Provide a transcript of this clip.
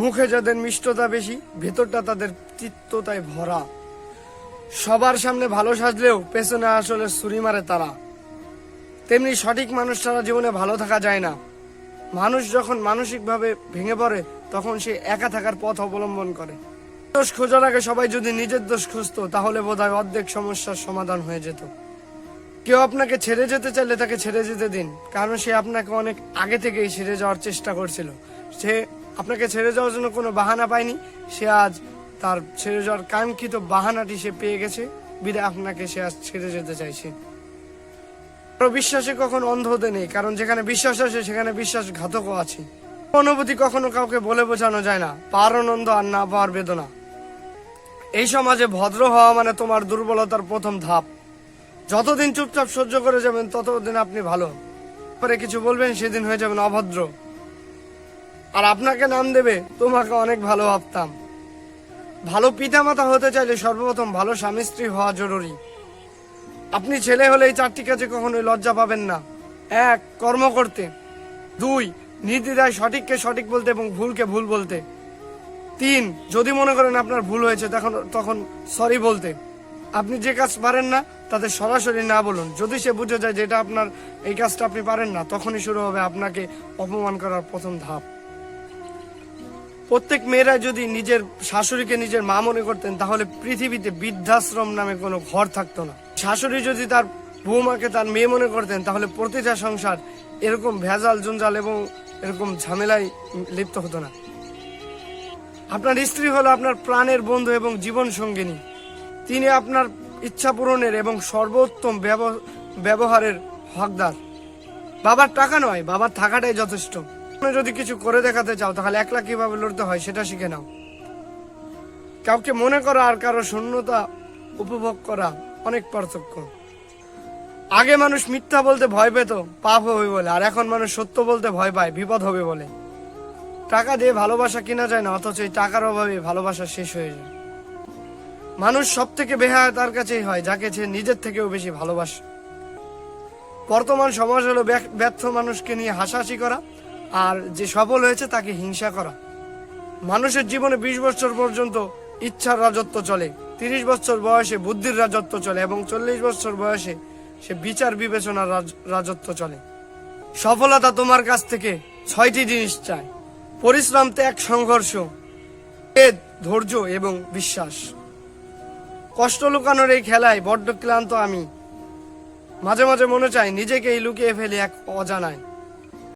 মুখে যাদের মিষ্টতা বেশি, ভেতরটা তাদের তিক্ততায় ভরা। সবার সামনে ভালো সাজলেও পেছনে আসলে ছুরি মারে তারা। তেমনি সঠিক মানুষ ছাড়া জীবনে ভালো থাকা যায় না। মানুষ যখন মানসিকভাবে ভেঙে পড়ে, তখন সে একা থাকার পথ অবলম্বন করে। দোষ খোঁজার আগে সবাই যদি নিজের দোষ খুঁজতো, তাহলে বোধহয় অর্ধেক সমস্যার সমাধান হয়ে যেত। কেউ আপনাকে ছেড়ে যেতে চাইলে তাকে ছেড়ে যেতে দিন, কারণ সে আপনাকে অনেক আগে থেকেই ছেড়ে যাওয়ার চেষ্টা করছিল। সে আপনাকে ছেড়ে যাওয়ার জন্য কোনো বাহানা পায়নি। সে আজ তার ছেড়ে যাওয়ার কাঙ্ক্ষিত বাহানাটি সে পেয়ে গেছে। বিদায়, আপনাকে সে আজ ছেড়ে যেতে চাইছে। বিশ্বাসে কখন অন্ধ হতে নেই, কারণ যেখানে বিশ্বাস আছে, সেখানে বিশ্বাসঘাতকও আছে। অনুভূতি কখনো কাউকে বলে বোঝানো যায় না, পার আনন্দ আর না পাওয়ার বেদনা। এই সমাজে ভদ্র হওয়া মানে তোমার দুর্বলতার প্রথম ধাপ। যতদিন চুপচাপ সহ্য করে যাবেন, ততদিন আপনি ভালো। পরে কিছু বলবেন, সেদিন হয়ে যাবেন অভদ্র। আর আপনাকে নাম দেবে, তোমাকে অনেক ভালো ভাবতাম। ভালো পিতামাতা হতে চাইলে সর্বপ্রথম ভালো স্বামী স্ত্রী হওয়া জরুরি। আপনি ছেলে হলে এই চারটি কাজে কখনোই লজ্জা পাবেন না। এক, কর্ম করতে। দুই, নির্দ্বিধায় সঠিককে সঠিক বলতে এবং ভুলকে ভুল বলতে। তিন, যদি মনে করেন আপনার ভুল হয়েছে, তখন তখন সরি বলতে। আপনি যে কাজ পারেন না, তাতে সরাসরি না বলুন। যদি সে বুঝে যায় যেটা আপনার, এই কাজটা আপনি পারেন না, তখনই শুরু হবে আপনাকে অপমান করার প্রথম ধাপ। প্রত্যেক মেয়েরা যদি নিজের শাশুড়িকে নিজের মা মনে করতেন, তাহলে পৃথিবীতে বৃদ্ধাশ্রম নামে কোনো ঘর থাকতো না। শাশুড়ি যদি তার বৌমাকে তার মেয়ে মনে করতেন, তাহলে প্রতিটা সংসার এরকম ভেজাল, জঞ্জাল এবং এরকম ঝামেলায় লিপ্ত হতো না। আপনার স্ত্রী হলো আপনার প্রাণের বন্ধু এবং জীবন সঙ্গিনী। তিনি আপনার ইচ্ছা পূরণের এবং সর্বোত্তম ব্যব- ব্যবহারের হকদার। বাবার টাকা নয়, বাবার থাকাটাই যথেষ্ট। তুমি যদি কিছু করে দেখাতে চাও, তাহলে একলা কীভাবে লড়তে হয় সেটা শিখে নাও। কাউকে মনে করা আর কারও শূন্যতা উপভোগ করা অনেক পার্থক্য। আগে মানুষ মিথ্যা বলতে ভয় পেত, পাপ হবে বলে, আর এখন মানুষ সত্য বলতে ভয় পায়, বিপদ হবে বলে। টাকা দিয়ে ভালোবাসা কিনা যায় না, অথচ এই টাকার অভাবে ভালোবাসা শেষ হয়ে যায়। মানুষ সব থেকে বেহায় তার কাছেই হয়, যাকে সে নিজের থেকেও বেশি ভালোবাসে। বর্তমান সমাজ হলো ব্যর্থ মানুষকে নিয়ে হাসাহাসি করা আর যে সফল হয়েছে তাকে হিংসা করা। মানুষের জীবনে বিশ বছর পর্যন্ত ইচ্ছার রাজত্ব চলে, তিরিশ বছর বয়সে বুদ্ধির রাজত্ব চলে এবং চল্লিশ বছর বয়সে সে বিচার বিবেচনার রাজ- রাজত্ব চলে। সফলতা তোমার কাছ থেকে ছয়টি জিনিস চায়। পরিশ্রম ত্যাগ, সংঘর্ষ ধৈর্য এবং বিশ্বাস। কষ্ট লুকানোর এই খেলায় বড্ড ক্লান্ত আমি। মাঝে মাঝে মনে চায় নিজেকেই লুকিয়ে ফেলে এক অজানায়।